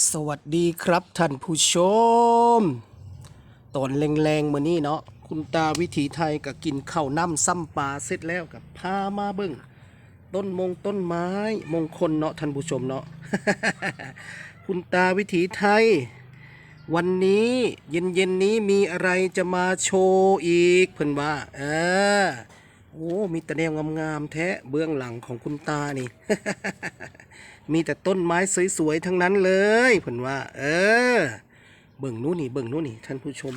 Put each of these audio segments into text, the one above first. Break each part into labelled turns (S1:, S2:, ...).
S1: สวัสดีครับท่านผู้ชม ตอนแรงๆมื่อนี้เนาะคุณตาวิถีไทยก็กินข้าวน้ำซ้ำปลาเสร็จแล้วกับพามาเบิ่งต้นมงต้นไม้มงคลเนาะท่านผู้ชมเนาะ คุณตาวิถีไทย วันนี้เย็นๆนี้มีอะไรจะมาโชว์อีกเพิ่นว่า เออ โอ้ มีแต่แนวงามๆแท้เบื้องหลังของคุณตานี่ มีแต่ต้นไม้สวยๆทั้งนั้นเลยเพิ่นว่า เออ เบิ่งนู้นนี่เบิ่งนู้นนี่ท่านผู้ชม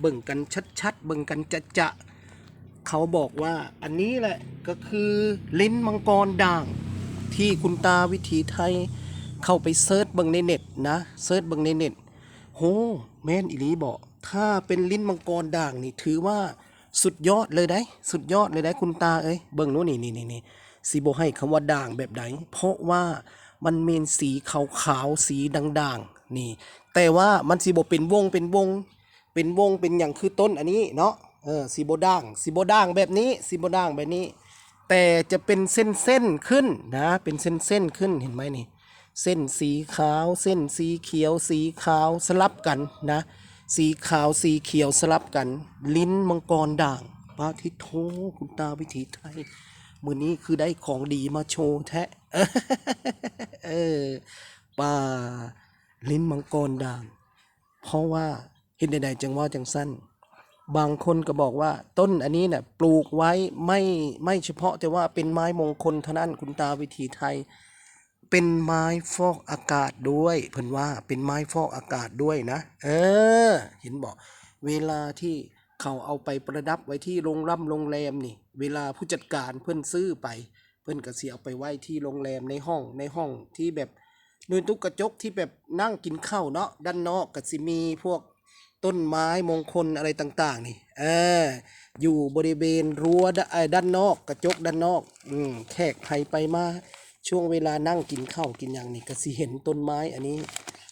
S1: เบิ่งกันชัดๆเบิ่งกันจะจะๆเขาบอกว่าอันนี้แหละก็คือลิ้นมังกรด่าง ที่คุณตาวิถีไทย เข้าไปเซิร์ชเบิ่งในเน็ตนะเซิร์ชเบิ่งในเน็ตโหแม่นอีลีบอกถ้าเป็นลิ้นมังกรด่างนี่ถือว่า สุดยอดเลยได้ สุดยอดเลยได้คุณตาเอ้ยเบิ่งโน้นนี่นี่นี่นี่สีโบให้คำว่าด่างแบบใดเพราะว่ามันเมนสีขาวขาวๆสีด่างๆนี่ แต่ว่ามันสีโบเป็นวงเป็นวง เป็นวงเป็นอย่างคือต้นอันนี้เนาะเออสีโบด่างสีโบด่างแบบนี้สีโบด่างแบบนี้ แต่จะเป็นเส้นเส้นขึ้นนะเป็นเส้นเส้นขึ้นเห็นไหมนี่ เส้นสีขาว เส้นสีเขียว สีขาวสลับกันนะ สีขาวสีเขียวสลับกัน ลิ้นมังกรด่างพระทิโทคุณตาวิถีไทยมือนี้คือได้ของดีมาโชว์แท้เออป่าลิ้นมังกรด่าง เพราะว่าเห็นใดๆจังว่าจังสั้น บางคนก็บอกว่า ต้นอันนี้เนี่ยปลูกไว้ไม่ไม่เฉพาะแต่ว่าเป็นไม้มงคลเท่านั้นคุณตาวิถีไทย เป็นไม้ฟอกอากาศด้วย เพิ่นว่าเป็นไม้ฟอกอากาศด้วยนะ เออ เห็นบอกเวลาที่เขาเอาไปประดับไว้ที่โรงร่ำโรงแรมนี่ เวลาผู้จัดการเพื่อนซื้อไป เพื่อนก็เสียเอาไปไว้ที่โรงแรมในห้องในห้องที่แบบนูนตุกกระจกที่แบบนั่งกินข้าวเนาะด้านนอกก็สิมีพวกต้นไม้มงคลอะไรต่างๆ นี่เอออยู่บริเวณรั้วด้านนอกกระจกด้านนอกอืมแขกไผไปมา ช่วงเวลานั่งกินข้าวกินอย่างนี้ก็สิเห็นต้นไม้อันนี้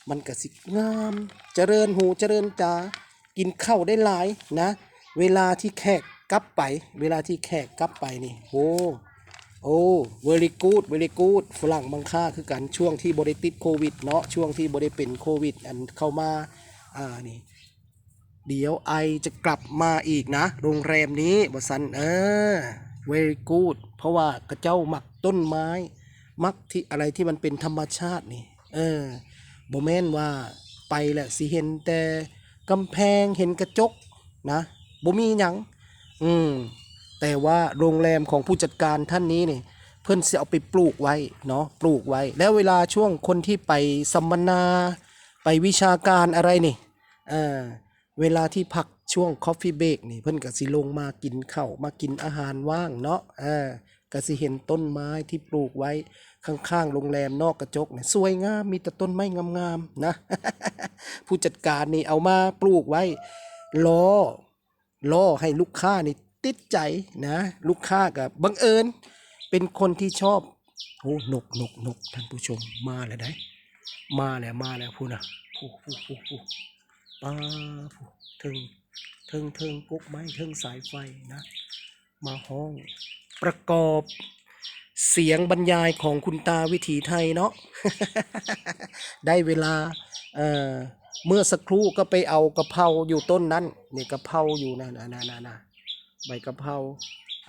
S1: มันก็สิงาม เจริญหูเจริญตากินข้าวได้หลายนะ เวลาที่แขกกลับไป เวลาที่แขกกลับไปนี่โอ้โอ้ very good very good ฝรั่งบางค่าคือกันช่วงที่บริติดโควิดเนาะช่วงที่บริเป็นโควิด อันเข้ามาอ่านี่เดี๋ยวไอจะกลับมาอีกนะ โรงแรมนี้บสันเออ very good เพราะว่ากระเจ้าหมักต้นไม้ มักที่อะไรที่มันเป็นธรรมชาตินี่ เออโบแมนว่าไปแหละสิเห็นแต่กำแพงเห็นกระจกนะบ่มีหยังอืมแต่ว่าโรงแรมของผู้จัดการท่านนี้นี่เพื่อนจะเอาไปปลูกไว้เนาะปลูกไว้ แล้วเวลาช่วงคนที่ไปสัมมนา ไปวิชาการอะไรนี่เออเวลาที่พักช่วงคอฟฟี่เบรกนี่เพื่อนก็สิลงมากินข้าวมากินอาหารว่างเนาะเออ ก็สิเห็นต้นไม้ที่ปลูกไว้ข้างๆโรงแรมนอกกระจกเนี่ยสวยงามมีแต่ต้นไม้งามๆนะ ผู้จัดการนี่เอามาปลูกไว้ล้อล่อให้ลูกค้านี่ติดใจนะ ลูกค้ากับบังเอิญ เป็นคนที่ชอบโอ้นกนกนกท่านผู้ชมมาแล้วได้ มาแล้วมาแล้วพูดนะพูพูพูพูป้าพูเทิงเทิงเทิงกุ๊กไม้เทิงสายไฟนะ มาห้อง ประกอบเสียงบรรยายของคุณตาวิถีไทยเนาะ ได้เวลาเอ่อเมื่อสักครู่ก็ไปเอากะเพราอยู่ต้นนั้นนี่กะเพราอยู่นะนะนะนะนะใบกะเพรา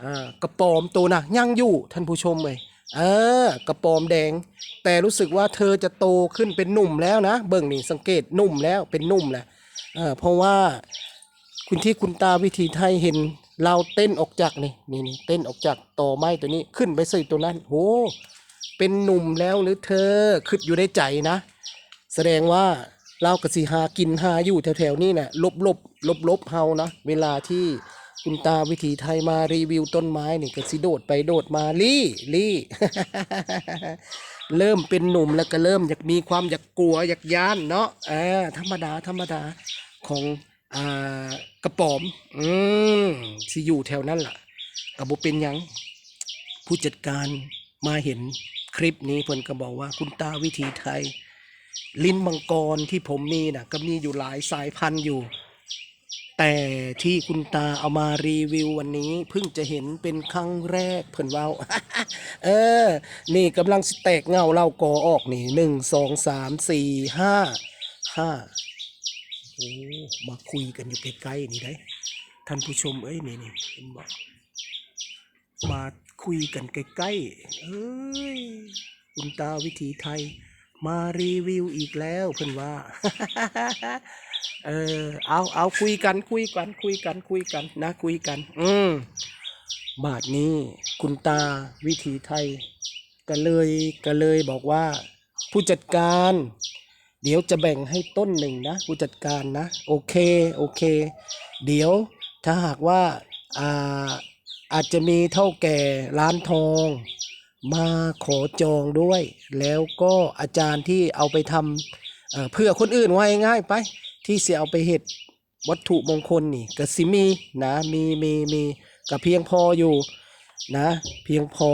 S1: อ่ากระปอมตัวนะยังอยู่ท่านผู้ชมเลยเออกระปอมแดง แต่รู้สึกว่าเธอจะโตขึ้นเป็นหนุ่มแล้วนะ เบิ่งนี่สังเกตหนุ่มแล้วเป็นหนุ่มแหละเออเพราะว่าคุณที่คุณตาวิถีไทยเห็น เราเต้นออกจากนี่นี่นี่เต้นออกจากต่อไม้ตัวนี้ขึ้นไปใส่ตัวนั้นโหเป็นหนุ่มแล้วหรือเธอคิดอยู่ในใจนะ แสดงว่าเรากระสิหากินหาอยู่แถวๆนี้น่ะลบลบลบลบเฮานะ เวลาที่คุณตาวิถีไทยมารีวิวต้นไม้นี่ก็สิโดดไปโดดมาลี่ลี่เริ่มเป็นหนุ่มแล้วก็เริ่มอยากมีความอยากกลัวอยากย้านเนาะเออธรรมดาธรรมดาของ กระป๋อม อืมสิอยู่แถวนั้นล่ะกับบุเป็นยัง ผู้จัดการมาเห็นคลิปนี้เพิ่นก็บอกว่าคุณตาวิถีไทย ลิ้นมังกรที่ผมมีน่ะก็มีอยู่หลายสายพันธุ์อยู่ แต่ที่คุณตาเอามารีวิววันนี้เพิ่งจะเห็นเป็นครั้งแรกเพิ่นว้าเออ นี่กำลังสแตกเงาเล่ากอออกนี่หนึ่งสองสามสี่ห้าห้า โอ้มาคุยกันอยู่ใกล้ๆนี่ได้ท่านผู้ชมเอ้ยนี่นี่เห็นบอกมาคุยกันใกล้ๆเอ้ยคุณตาวิถีไทย มารีวิวอีกแล้วเพิ่อนว่า เออเอาเอาคุยกันคุยกันคุยกันคุยกันนะคุยกัน อืมบาทนี้คุณตาวิถีไทย ก็เลยก็เลยบอกว่า ผู้จัดการ เดี๋ยวจะแบ่งให้ต้นหนึ่งนะผู้จัดการนะโอเคโอเค เดี๋ยวถ้าหากว่าอ่าอาจจะมีเท่าแก่ร้านทอง มาขอจองด้วย แล้วก็อาจารย์ที่เอาไปทำเพื่อคนอื่นไว้ง่ายไป ที่เสียเอาไปเห็ดวัตถุมงคลนี่ก็สิมีนะมีมีมีก็เพียงพออยู่นะ เพียงพอ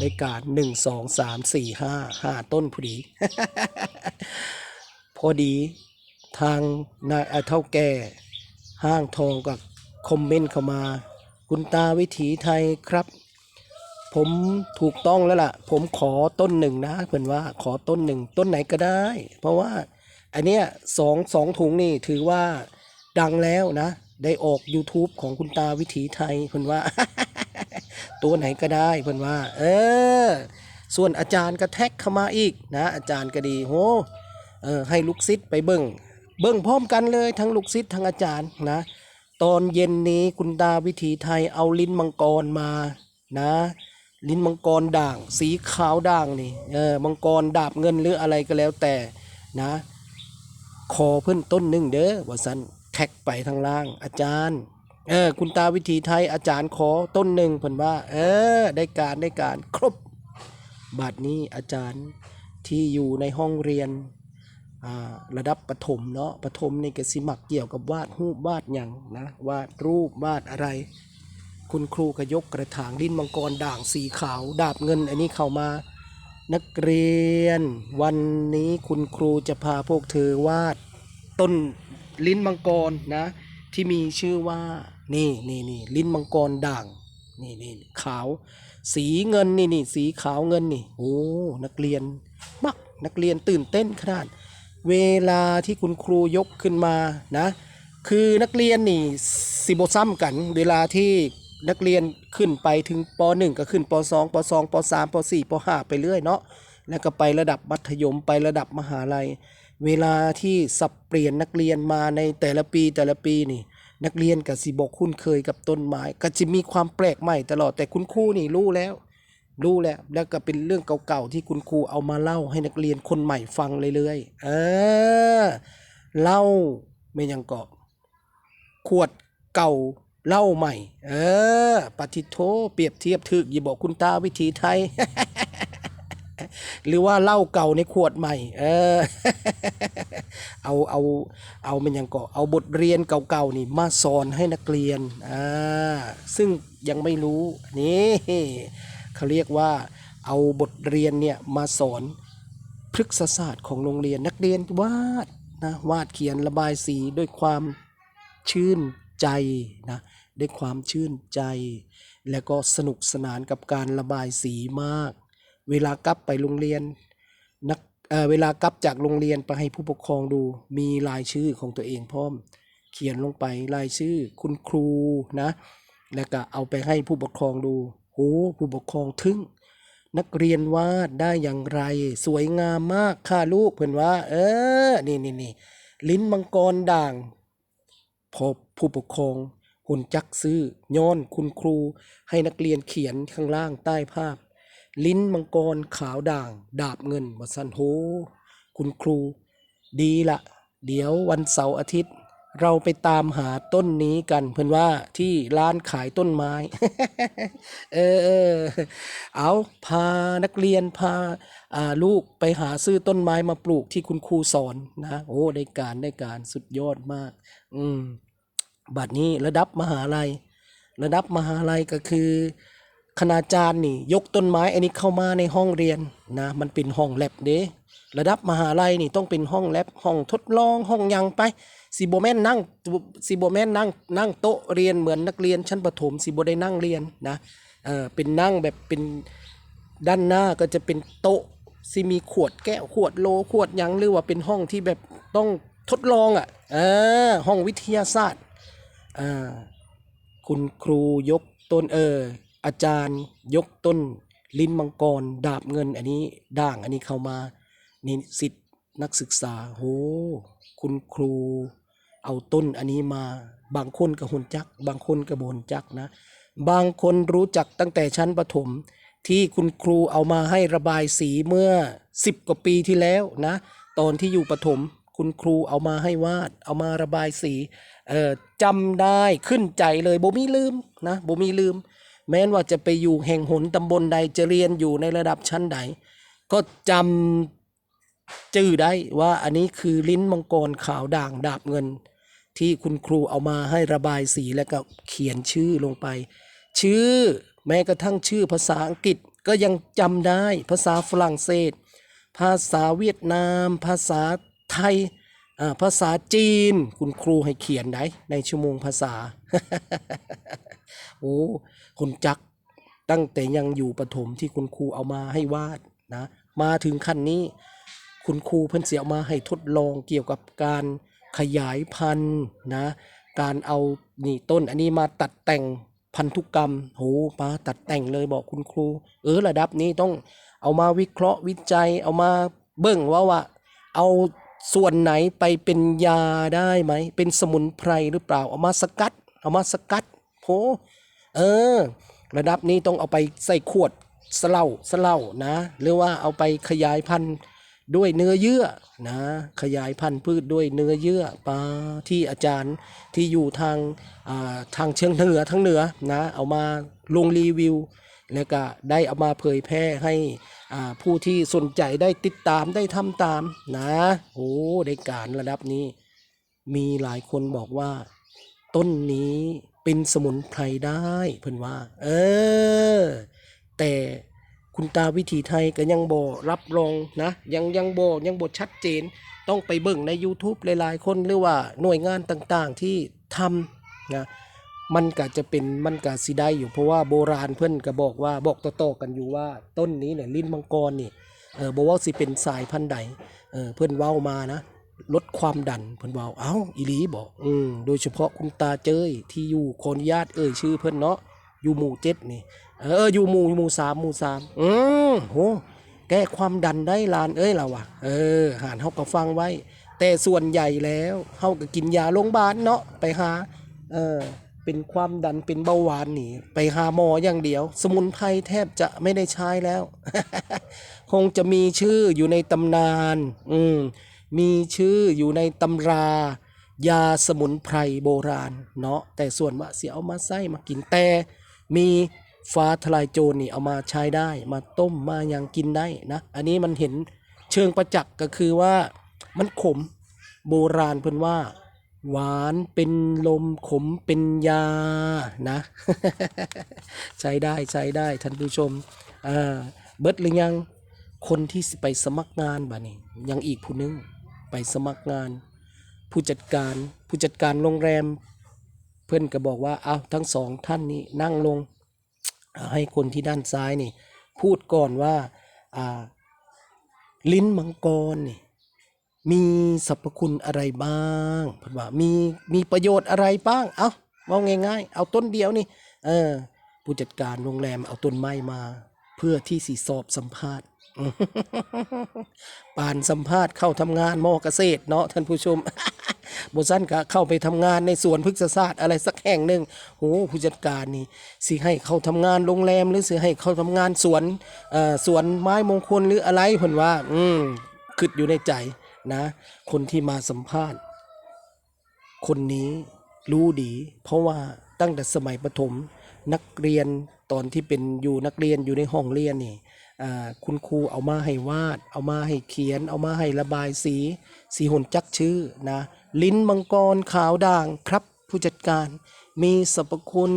S1: ในการหนึ่งสองสามสี่ห้าห้าต้นพอดี พอดีทางนายเอ่อเท่าแก่ห้างทองกับคอมเมนต์เข้ามา คุณตาวิถีไทยครับ ผมถูกต้องแล้วล่ะ ผมขอต้นหนึ่งนะเพื่อนว่าขอต้นหนึ่งต้นไหนก็ได้ เพราะว่าอันเนี้ยสองสองถุงนี่ถือว่าดังแล้วนะ ได้ออก YouTube ของคุณตาวิถีไทยเพื่อนว่า ตัวไหนก็ได้เพื่อนว่า เออ ส่วนอาจารย์ก็แท็กเข้ามาอีกนะ อาจารย์ก็ดีโหเออให้ลูกศิษย์ไปเบิ่งเบิ่งพร้อมกันเลยทั้งลูกศิษย์ทั้งอาจารย์นะ ตอนเย็นนี้คุณตาวิถีไทยเอาลิ้นมังกรมานะ ลิ้นมังกรด่าง สีขาวด่างนี่เออมังกรดาบเงินหรืออะไรก็แล้วแต่นะขอเพิ่นต้นหนึ่งเด้อว่าสันแท็กไปทางล่างอาจารย์ เออ คุณตาวิถีไทยอาจารย์ขอต้นหนึ่งเพิ่นว่า เออ ได้การได้การครบบัดนี้อาจารย์ที่อยู่ในห้องเรียนอ่าระดับประถมเนาะประถมนี่ก็สิมักเกี่ยวกับวาดรูปวาดหยังนะวาดรูปวาดอะไร คุณครูก็ยกกระถางดินมังกรด่างสีขาวดาบเงิน อันนี้เข้ามานักเรียน วันนี้คุณครูจะพาพวกเธอวาดต้นลิ้นมังกรนะ ที่มีชื่อว่า นี่นี่นี่ลิ้นมังกรด่าง นี่นี่ขาว สีเงินนี่นี่สีขาวเงินนี่โอ้นักเรียนมักนักเรียนตื่นเต้นขนาด เวลาที่คุณครูยกขึ้นมานะ คือนักเรียนนี่สิบซ้ำกัน เวลาที่นักเรียนขึ้นไปถึงป .1 ก็ขึ้นป .2 ป .2 ป .3 ป .4 ป .5 ไปเรื่อยเนาะแล้วก็ไประดับมัธยมไประดับมหาลัย เวลาที่สับเปลี่ยนนักเรียนมาในแต่ละปีแต่ละปีนี่ นักเรียนกับสิบอกคุ้นเคยกับต้นไม้ ก็จะมีความแปลกใหม่ตลอดแต่คุณครูนี่รู้แล้ว รู้แล้วแล้วก็เป็นเรื่องเก่าๆที่คุณครูเอามาเล่าให้นักเรียนคนใหม่ฟังเรื่อยๆเออเล่าไม่ยังเกาะขวดเก่าเล้าใหม่ เออปฏิโทเปรียบเทียบถึกอย่าบอกคุณตาวิถีไทย หรือว่าเหล้าเก่าในขวดใหม่ เออ เอาเอาเอามันยังกาะเอาบทเรียนเก่าๆนี่มาสอนให้นักเรียนอ่าซึ่งยังไม่รู้นี่เขาเรียกว่าเอาบทเรียนเนี่ยมาสอนพฤกษศาสตร์ของโรงเรียนนักเรียนวาดนะวาดเขียนระบายสีด้วยความชื่นใจนะด้วยความชื่นใจ แล้วก็สนุกสนานกับการระบายสีมาก เวลากลับไปโรงเรียน เเวลากลับจากโรงเรียนไปให้ผู้ปกครองดูมีรายชื่อของตัวเองพร้อม เขียนลงไปรายชื่อคุณครูนะ แล้วก็เอาไปให้ผู้ปกครองดูโอ้ผู้ปกครองทึ่ง นักเรียนวาดได้อย่างไร สวยงามมากค่ะลูกเพื่อนว่า เออนี่นี่นี่ลิ้นมังกรด่าง พอผู้ปกครองหุ่นจักซื้อย้อนคุณครู ให้นักเรียนเขียนข้างล่างใต้ภาพ ลิ้นมังกรขาวด่าง ดาบเงินวัสันโหคุณครู ดีละ เดี๋ยววันเสาร์อาทิตย์ เราไปตามหาต้นนี้กันเพื่อนว่าที่ร้านขายต้นไม้ เออ เออเอาพานักเรียนพาอ่าลูกไปหาซื้อต้นไม้มาปลูกที่คุณครูสอนนะโอ้ได้การได้การสุดยอดมาก อืมบัดนี้ระดับมหาลัย ระดับมหาลัยก็คือ คณาจารย์นี่ ยกต้นไม้อันนี้เข้ามาในห้องเรียนนะมันเป็นห้องแลบเด้ระดับมหาลัยนี่ต้องเป็นห้องแลบห้องทดลองห้องยังไปสิโบแมนนั่งสิโบแมนนั่งนั่งโต๊ะเรียนเหมือนนักเรียนชั้นประถมสิโบได้นั่งเรียนนะเออเป็นนั่งแบบเป็นด้านหน้าก็จะเป็นโต๊ะสิมีขวดแก้วขวดโลขวดยังหรือว่าเป็นห้องที่แบบต้องทดลองอะเออห้องวิทยาศาสตร์อ่าคุณครูยกต้นเออ อาจารย์ยกต้น ลิ้นมังกร ดาบเงิน อันนี้ด่างอันนี้เข้ามานี่สิทธิ์นักศึกษาโหคุณครู เอาต้นอันนี้มา บางคนก็หุนจัก บางคนก็บนจักนะ บางคนรู้จักตั้งแต่ชั้นประถม ที่คุณครูเอามาให้ระบายสีเมื่อสิบกว่าปีที่แล้วนะ ตอนที่อยู่ประถมคุณครูเอามาให้วาด เอามาระบายสีจำได้ขึ้นใจเลยโบมีลืมนะโบมีลืม แม้นว่าจะไปอยู่แห่งหนตำบลใดจะเรียนอยู่ในระดับชั้นใด ก็จำจื่อได้ว่าอันนี้คือลิ้นมังกรขาวด่างดาบเงิน ที่คุณครูเอามาให้ระบายสีแล้วก็เขียนชื่อลงไป ชื่อแม้กระทั่งชื่อภาษาอังกฤษก็ยังจำได้ภาษาฝรั่งเศส ภาษาเวียดนาม ภาษาไทยอ่าภาษาจีน คุณครูให้เขียนได้ในชั่วโมงภาษา โอ้ คุณจักตั้งแต่ยังอยู่ประถมที่คุณครูเอามาให้วาดนะมาถึงขั้นนี้ คุณครูเพิ่นเสียมาให้ทดลองเกี่ยวกับการขยายพันธุ์นะการเอานี่ต้นอันนี้มาตัดแต่งพันธุกรรมโหมาตัดแต่งเลยบอกคุณครู เออระดับนี้ต้องเอามาวิเคราะห์วิจัย เอามาเบิ่งว่าว่า เอาส่วนไหนไปเป็นยาได้ไหม เป็นสมุนไพรหรือเปล่า เอามาสกัด เอามาสกัดโห เออ ระดับนี้ต้องเอาไปใส่ขวดสเล่าสเล่านะ หรือว่าเอาไปขยายพันธุ์ด้วยเนื้อเยื่อนะ ขยายพันธุ์พืชด้วยเนื้อเยื่อปลาที่อาจารย์ที่อยู่ทางอ่าทางเชียงเหนือทั้งเหนือนะ เอามาลงรีวิว แล้วก็ได้เอามาเผยแพร่ให้อ่าผู้ที่สนใจได้ติดตามได้ทำตามนะโอ้ได้การระดับนี้ มีหลายคนบอกว่า ต้นนี้ เป็นสมุนไพรได้เพิ่นว่า เออ แต่คุณตาวิถีไทยก็ยังบ่รับรองนะ ยังยังบ่ยังบ่ชัดเจน ต้องไปเบิ่งใน YouTube หลายๆ คนหรือว่าหน่วยงานต่างๆที่ทำนะมันก็จะเป็นมันก็สิได้อยู่เพราะว่าโบราณเพิ่นก็บอกว่าบอกต่อๆกันอยู่ว่าต้นนี้เนี่ยลิ้นมังกรนี่เออบอกว่าสิเป็นสายพันธุ์ใดเออเพิ่นเว้ามานะ ลดความดันเพิ่นเว้าเอ้าอีหลีบอกอืมโดยเฉพาะคุณตาเจ้ยที่อยู่ขออนุญาตเอ่ยชื่อเพิ่นเนาะอยู่หมู่เจ็ดนี่เอออยู่หมู่หมู่สามหมู่สามอืมโหแก้ความดันได้ลานเอ้ยเราอะเออหานเฮาก็ฟังไว้ แต่ส่วนใหญ่แล้วเฮาก็กินยาโรงพยาบาลเนาะไปหาเออเป็นความดันเป็นเบาหวานนี่ไปหาหมออย่างเดียว สมุนไพรแทบจะไม่ได้ใช้แล้ว คงจะมีชื่ออยู่ในตำนาน อืม มีชื่ออยู่ในตำรายาสมุนไพรโบราณเนาะแต่ส่วนว่าเสียเอามาใส่มากินแต่มีฟ้าทลายโจรนี่เอามาใช้ได้ มาต้มมายังกินได้นะ อันนี้มันเห็นเชิงประจักษ์ก็คือว่ามันขมโบราณเพิ่นว่า หวานเป็นลมขมเป็นยานะ ใช้ได้ใช้ได้ท่านผู้ชมอ่าเบิดหรือยังคนที่ไปสมัครงานบ่นี่ยังอีกผู้หนึง ไปสมัครงาน ผู้จัดการผู้จัดการโรงแรม เพื่อนก็บอกว่าเอาทั้งสองท่านนี้นั่งลงให้คนที่ด้านซ้ายนี่ พูดก่อนว่าลิ้นมังกรนี่มีสรรพคุณอะไรบ้างเพิ่นว่ามีมีประโยชน์อะไรบ้างเอาว่าง่าย ๆ เอาต้นเดียวนี่เออผู้จัดการโรงแรมเอาต้นไม้มา เพื่อที่สีสอบสัมภาษณ์ ปานสัมภาษณ์เข้าทำงานมอเกษตรเนาะท่านผู้ชมบสั้นก็เข้าไปทำงานในสวนพฤกษศาสตร์อะไรสักแห่งหนึ่งโอ้ผู้จัดการนี่สิให้เขาทำงานโรงแรมหรือสิให้เขาทำงานสวนอ่อสวนไม้มงคลหรืออะไรเพิ่นว่า อืมคิดอยู่ในใจนะ คนที่มาสัมภาษณ์ คนนี้รู้ดี เพราะว่าตั้งแต่สมัยประถมนักเรียนตอนที่เป็นอยู่นักเรียนอยู่ในห้องเรียนนี่ คุณครูเอามาให้วาด เอามาให้เขียน เอามาให้ระบายสี สีหนจักชื่อนะ ลิ้นมังกรขาวด่างครับผู้จัดการมีสรรพคุณ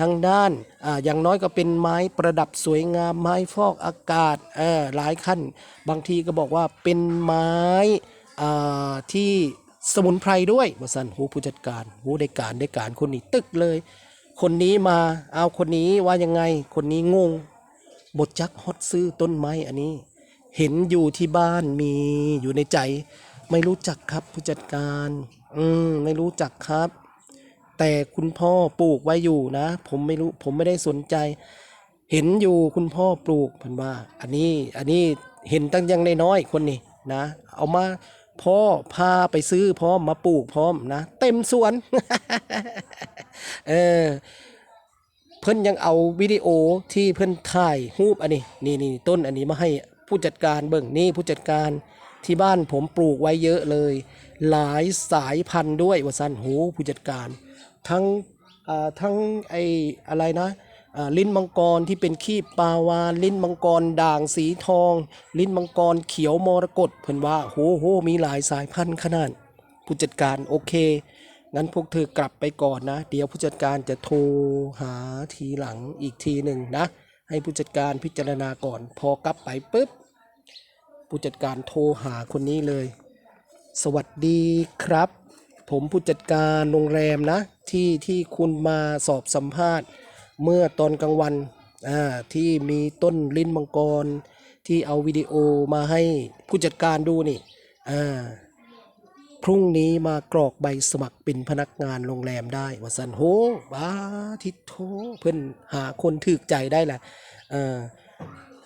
S1: ทางด้านอ่าอย่างน้อยก็เป็นไม้ประดับสวยงามไม้ฟอกอากาศเออหลายขั้น บางทีก็บอกว่าเป็นไม้อ่าที่สมุนไพรด้วยว่าสันหูผู้จัดการหูได้การได้การคนนี้ตึกเลย คนนี้มาเอาคนนี้ว่ายังไงคนนี้งง บทจักฮอตซื้อต้นไม้อันนี้ เห็นอยู่ที่บ้านมีอยู่ในใจ ไม่รู้จักครับผู้จัดการ อืมไม่รู้จักครับ แต่คุณพ่อปลูกไว้อยู่นะ ผมไม่รู้ผมไม่ได้สนใจ เห็นอยู่คุณพ่อปลูกเพันว่า อันนี้อันนี้เห็นตั้งยังน้อยๆคนนี้นะ เอามาพ่อพาไปซื้อพร้อมมาปลูกพร้อมนะ เต็มสวน เออ เพิ่นยังเอาวิดีโอที่เพิ่นถ่ายรูปอันนี้นี่นี่ต้นอันนี้มาให้ผู้จัดการเบิ่งนี่ผู้จัดการที่บ้านผมปลูกไว้เยอะเลย หลายสายพันธุ์ด้วยว่าซั่นโหผู้จัดการ ทั้งทั้งไออะไรนะลิ้นมังกรที่เป็นขี้ปลาวานลิ้นมังกรด่างสีทอง ลิ้นมังกรเขียวมรกตเพิ่นว่าโหโหมีหลายสายพันธุ์ขนาดผู้จัดการโอเค งั้นพวกเธอกลับไปก่อนนะ เดี๋ยวผู้จัดการจะโทรหาทีหลังอีกทีหนึ่งนะ ให้ผู้จัดการพิจารณาก่อน พอกลับไปปุ๊บ ผู้จัดการโทรหาคนนี้เลย สวัสดีครับ ผมผู้จัดการโรงแรมนะ ที่ที่คุณมาสอบสัมภาษณ์ เมื่อตอนกลางวันอ่าที่มีต้นลิ้นมังกร ที่เอาวิดีโอมาให้ผู้จัดการดูนี่อ่า พรุ่งนี้มากรอกใบสมัครเป็นพนักงานโรงแรมได้ว่าสันโหบ้าทิโทเพื่อนหาคนถึกใจได้แหละเออ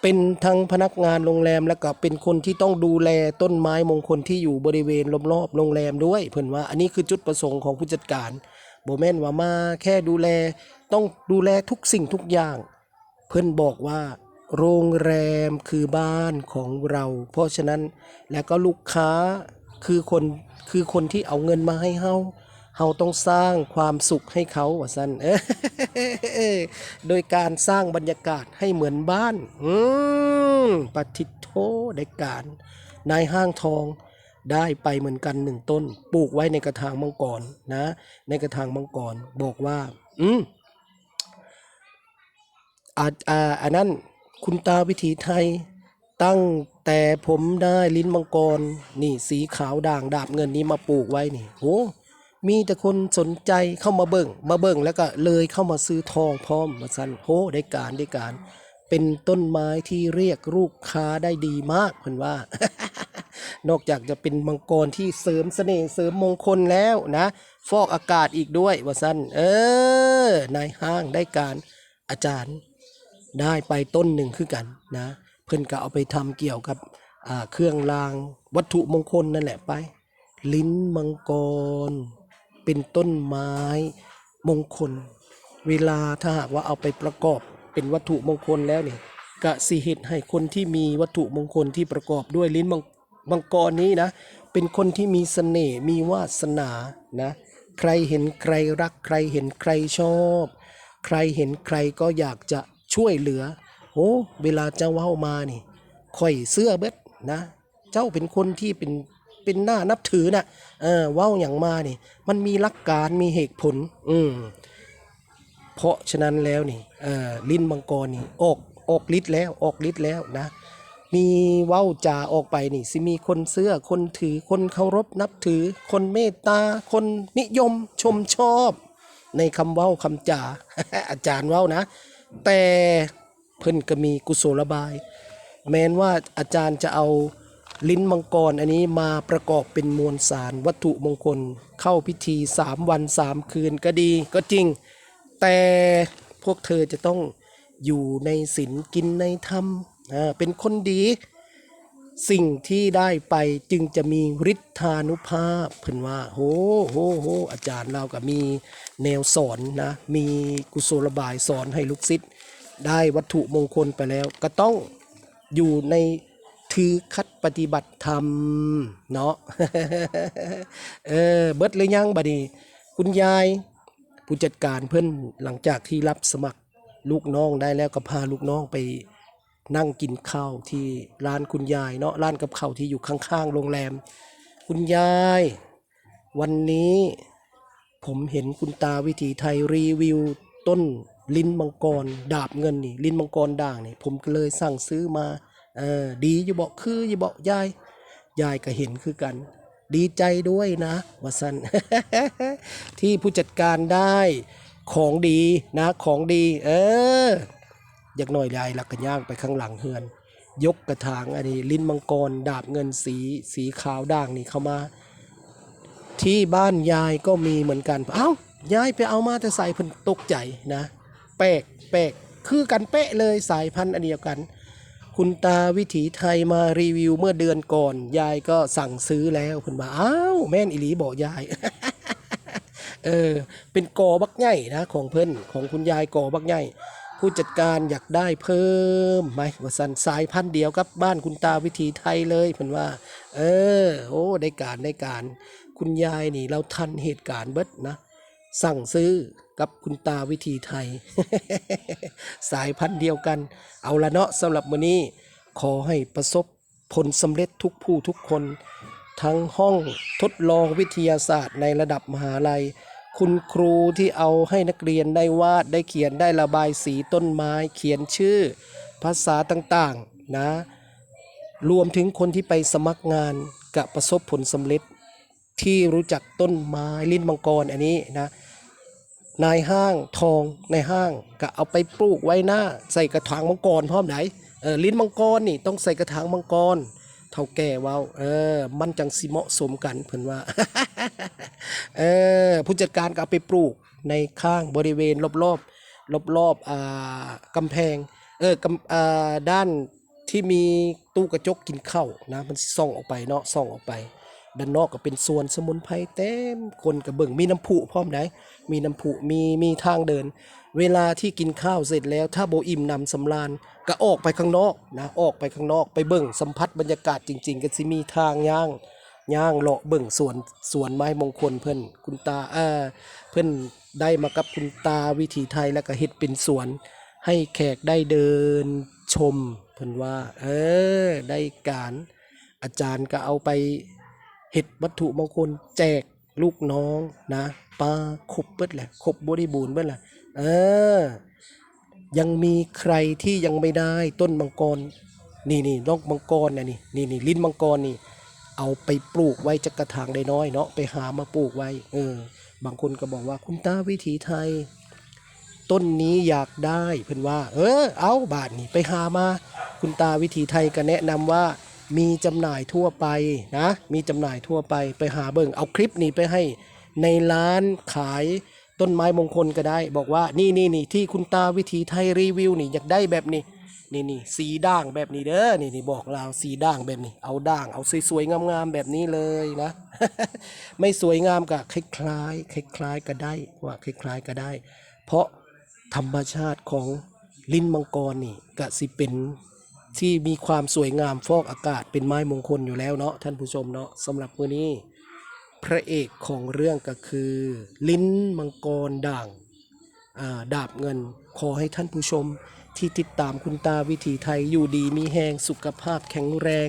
S1: เป็นทั้งพนักงานโรงแรมแล้วก็เป็นคนที่ต้องดูแลต้นไม้มงคลที่อยู่บริเวณรอบๆโรงแรมด้วยเพื่อนว่าอันนี้คือจุดประสงค์ของผู้จัดการโบแมนว่ามาแค่ดูแลต้องดูแลทุกสิ่งทุกอย่าง เพื่อนบอกว่าโรงแรมคือบ้านของเรา เพราะฉะนั้นแล้วก็ลูกค้า คือคนคือคนที่เอาเงินมาให้เฮาเฮาต้องสร้างความสุขให้เขาว่าซั่นเออโดยการสร้างบรรยากาศให้เหมือนบ้านอืมปฏิโทได้การนายห้างทองได้ไปเหมือนกันหนึ่งต้น ปลูกไว้ในกระถางมังกรนะ ในกระถางมังกรบอกว่า อืมอาอ่าอันนั้นคุณตาวิถีไทยตั้ง แต่ผมได้ลิ้นมังกรนี่สีขาวด่างดาบเงินนี้มาปลูกไว้นี่โหมีแต่คนสนใจเข้ามาเบิ่ง มาเบิ่งแล้วก็เลยเข้ามาซื้อทองพร้อมมาสั่นโหได้การได้การ เป็นต้นไม้ที่เรียกลูกค้าได้ดีมากเพิ่อนว่า นอกจากจะเป็นมังกรที่เสริมเสน่ห์เสริมมงคลแล้วนะ ฟอกอากาศอีกด้วยว่าสั้นเออนายห้างได้การอาจารย์ได้ไปต้นหนึ่งคือกันนะ เพิ่นก็เอาไปทำเกี่ยวกับเครื่องรางวัตถุมงคลนั่นแหละไป ลิ้นมังกร เป็นต้นไม้มงคล เวลาถ้าหากว่าเอาไปประกอบเป็นวัตถุมงคลแล้วเนี่ยกะสิเหตุให้คนที่มีวัตถุมงคลที่ประกอบด้วยลิ้นมังมังกรนี้นะ เป็นคนที่มีเสน่ห์มีวาสนานะ ใครเห็นใครรักใครเห็นใครชอบ ใครเห็นใครก็อยากจะช่วยเหลือ โอ้เวลาเจ้าเว้ามานี่ค่อยเสื้อเบ็ดนะ เจ้าเป็นคนที่เป็นเป็นหน้านับถือนะเออเว้าอย่างมานี่ มันมีหลักการมีเหตุผล อืมเพราะฉะนั้นแล้วนี่เออลิ้นมังกรนี่ออกออกฤทธิ์แล้วออกฤทธิ์แล้วนะ มีเว้าจาออกไปนี่สิมีคนเสื้อคนถือคนเคารพนับถือ คนเมตตาคนนิยมชมชอบ ในคำเว้าคำจาอาจารย์เว้านะ แต่ เพิ่นก็มีกุศลบาย แม้นว่าอาจารย์จะเอาลิ้นมังกรอันนี้มาประกอบเป็นมวลสารวัตถุมงคลเข้าพิธีสามวันสามคืนก็ดีก็จริง แต่พวกเธอจะต้องอยู่ในศีลกินในธรรมเป็นคนดี สิ่งที่ได้ไปจึงจะมีฤทธานุภาพเพิ่นว่าโหโหโหอาจารย์เราก็มีแนวสอนนะ มีกุศลบายสอนให้ลูกศิษย์ ได้วัตถุมงคลไปแล้ว ก็ต้องอยู่ในถือคัดปฏิบัติธรรมเนาะเออเบิดเลยยังบัดนี้คุณยายผู้จัดการเพื่อนหลังจากที่รับสมัครลูกน้องได้แล้วก็พาลูกน้องไปนั่งกินข้าวที่ร้านคุณยายเนาะร้านกับข้าวที่อยู่ข้างๆโรงแรม คุณยาย วันนี้ผมเห็นคุณตาวิถีไทยรีวิวต้น ลิ้นมังกรดาบเงินนี่ ลิ้นมังกรด่างนี่ ผมก็เลยสั่งซื้อมาเออดีอยู่บอกคืออยู่บอกยายยายก็เห็นคือกัน ดีใจด้วยนะว่าสันที่ผู้จัดการได้ของดีนะของดี เอออยากหน่อยยายลักกันย่างไปข้างหลังเฮือน ยกกระถางอันนี้ลิ้นมังกร ดาบเงินสีสีขาวด่างนี่เข้ามา ที่บ้านยายก็มีเหมือนกัน เอ้ายายไปเอามาแต่ใส่เพิ่นตกใจนะ แปลกแปลกคือกันเป๊ะเลยสายพันธุ์อันเดียวกัน คุณตาวิถีไทยมารีวิวเมื่อเดือนก่อน ยายก็สั่งซื้อแล้วเพิ่นมาอ้าวแม่นอิลีบอกยาย เออ เป็นกอบักใหญ่นะ ของเพิ่นของคุณยายกอบักใหญ่ผู้จัดการอยากได้เพิ่มไหมว่าสันสายพันธุ์เดียวกับบ้านคุณตาวิถีไทยเลยเพิ่นว่า เออ โอ้ได้การได้การ คุณยายนี่เราทันเหตุการณ์เบิดนะ สั่งซื้อ กับคุณตาวิธีไทย สายพันธุ์เดียวกัน เอาละเนาะสำหรับมื้อนี้ขอให้ประสบผลสำเร็จทุกผู้ทุกคน ทั้งห้องทดลองวิทยาศาสตร์ในระดับมหาลัย คุณครูที่เอาให้นักเรียนได้วาดได้เขียนได้ระบายสีต้นไม้ เขียนชื่อ ภาษาต่างๆนะ รวมถึงคนที่ไปสมัครงานกับประสบผลสำเร็จที่รู้จักต้นไม้ลิ้นมังกรอันนี้นะ นายห้างทองในห้างก็เอาไปปลูกไว้หน้า ใส่กระถางมังกรพร้อมไหนเออลิ้นมังกรนี่ต้องใส่กระถางมังกรเท่าแก่ว้าเออ มันจังสิเหมาะสมกันเพิ่นว่า เออผู้จัดการก็เอาไปปลูกในข้างบริเวณรอบๆรอบๆอ่ากำแพง เออกำอ่าด้านที่มีตู้กระจกกินข้าวนะ มันสิส่องออกไปเนาะส่องออกไป ด้านนอกก็เป็นสวนสมุนไพรเต็มคนกระเบิ่งมีน้ำผุพร้อมไหนมีน้ำผุมีมีทางเดิน เวลาที่กินข้าวเสร็จแล้ว ถ้าโบอิ่มนำสำราญก็ออกไปข้างนอกนะออกไปข้างนอกไปเบิ่งสัมผัสบรรยากาศจริง ๆ ก็สิมีทางย่างย่างเลาะเบิ่งสวนสวนไม้มงคลเพิ่อนคุณตาเออเพิ่อนได้มากับคุณตาวิถีไทยแล้วก็เฮ็ดเป็นสวน ให้แขกได้เดินชมเพิ่อนว่า เออ ได้การอาจารย์ก็เอาไป เห็ดวัตถุมงคลแจกลูกน้องนะปลาครบเบิดแหละครบบริบูรณ์เบิดแหละเออ ยังมีใครที่ยังไม่ได้ต้นมังกร นี่นี่นกมังกรนะนี่นี่นี่ลิ้นมังกรนี่ เอาไปปลูกไว้จักกระถางได้น้อยเนาะไปหามาปลูกไว้ เออ บางคนก็บอกว่าคุณตาวิถีไทย ต้นนี้อยากได้เพิ่นว่า เออ เอาบาทนี่ไปหามา คุณตาวิถีไทยก็แนะนำว่า มีจำหน่ายทั่วไปนะ มีจำหน่ายทั่วไปไปหาเบิ่งเอาคลิปนี้ไปให้ ในร้านขายต้นไม้มงคลก็ได้ บอกว่านี่นี่นี่ที่คุณตาวิถีไทยรีวิวนี่อยากได้แบบนี้นี่นี่สีด่างแบบนี้เด้อนี่นี่บอกเราสีด่างแบบนี้ เอาด่างเอาสวยๆงามๆแบบนี้เลยนะ ไม่สวยงามก็คล้ายๆคล้ายๆก็ได้ว่าคล้ายๆก็ได้ เพราะธรรมชาติของลิ้นมังกรนี่ก็สิเป็น ที่มีความสวยงามฟอกอากาศเป็นไม้มงคลอยู่แล้วเนาะท่านผู้ชมเนาะสำหรับมื้อนี้พระเอกของเรื่องก็คือ ลิ้นมังกรด่างอ่าดาบเงิน ขอให้ท่านผู้ชมที่ติดตามคุณตาวิถีไทยอยู่ดีมีแหงสุขภาพแข็งแรง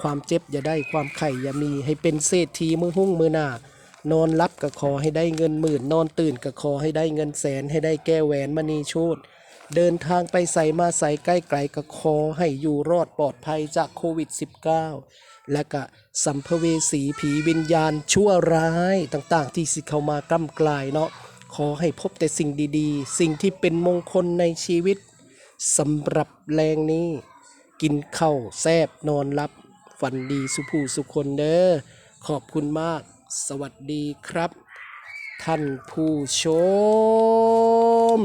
S1: ความเจ็บอย่าได้ความไข่อย่ามีให้เป็นเศรษฐีมือหุ้งมือหน้านอนรับก็ขอให้ได้เงินหมื่น นอนตื่นก็ขอให้ได้เงินแสนให้ได้แก้แหวนมณีโชต เดินทางไปใส่มาใส่ใกล้ไกลก็ขอให้อยู่รอดปลอดภัยจากโควิด -19 และก็สัมภเวสีผีวิญญาณชั่วร้ายต่างๆ ที่สิเข้ามากำกลายเนาะขอให้พบแต่สิ่งดีๆ สิ่งที่เป็นมงคลในชีวิตสำหรับแรงนี้ กินข้าวแซบนอนรับฝันดีสุผู้สุคนเด้อขอบคุณมาก สวัสดีครับ ท่านผู้ชม